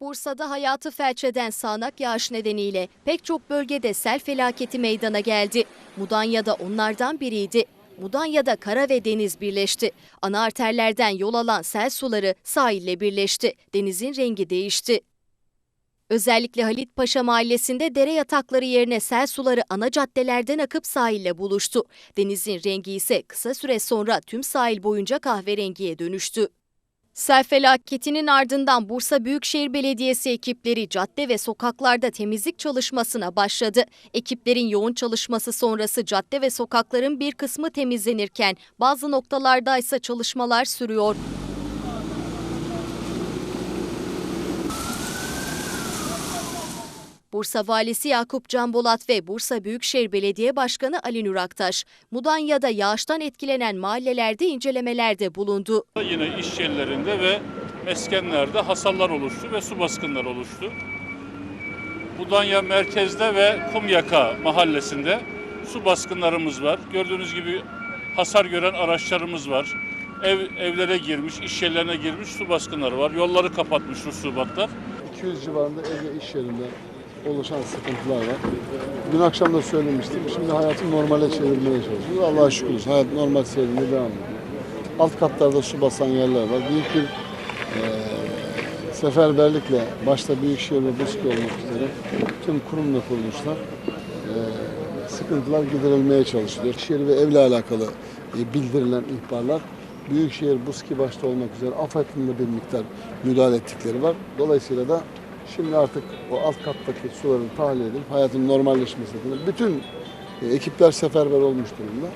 Bursa'da hayatı felç eden sağanak yağış nedeniyle pek çok bölgede sel felaketi meydana geldi. Mudanya'da onlardan biriydi. Mudanya'da kara ve deniz birleşti. Ana arterlerden yol alan sel suları sahille birleşti. Denizin rengi değişti. Özellikle Halit Paşa mahallesinde dere yatakları yerine sel suları ana caddelerden akıp sahille buluştu. Denizin rengi ise kısa süre sonra tüm sahil boyunca kahverengiye dönüştü. Sel felaketinin ardından Bursa Büyükşehir Belediyesi ekipleri cadde ve sokaklarda temizlik çalışmasına başladı. Ekiplerin yoğun çalışması sonrası cadde ve sokakların bir kısmı temizlenirken bazı noktalarda ise çalışmalar sürüyor. Bursa Valisi Yakup Can Bolat ve Bursa Büyükşehir Belediye Başkanı Ali Nur Aktaş, Mudanya'da yağıştan etkilenen mahallelerde incelemelerde bulundu. Yine iş yerlerinde ve meskenlerde hasarlar oluştu ve su baskınları oluştu. Budanya merkezde ve Kumyaka mahallesinde su baskınlarımız var. Gördüğünüz gibi hasar gören araçlarımız var. Ev evlere girmiş, iş yerlerine girmiş su baskınları var. Yolları kapatmış rusubatlar. 200 civarında ev ve iş yerinde oluşan sıkıntılar var. Dün akşam da söylemiştim. Şimdi hayatı normale çevirmeye çalışıyoruz. Allah'a şükür. Hayat normal seyrine devam ediyor. Alt katlarda su basan yerler var. Büyük bir eee seferberlikle başta Büyükşehir ve BUSK olmak üzere tüm kurum ve kuruluşlar eee, sıkıntılar giderilmeye çalışılıyor. Şehir ve evle alakalı e, bildirilen ihbarlar Büyükşehir, BUSKİ başta olmak üzere AFAD'ın da bir miktar müdahale ettikleri var. Dolayısıyla da şimdi artık o alt kattaki suların tahliye edilip hayatın normalleşmesi adına bütün e, ekipler seferber olmuş durumda.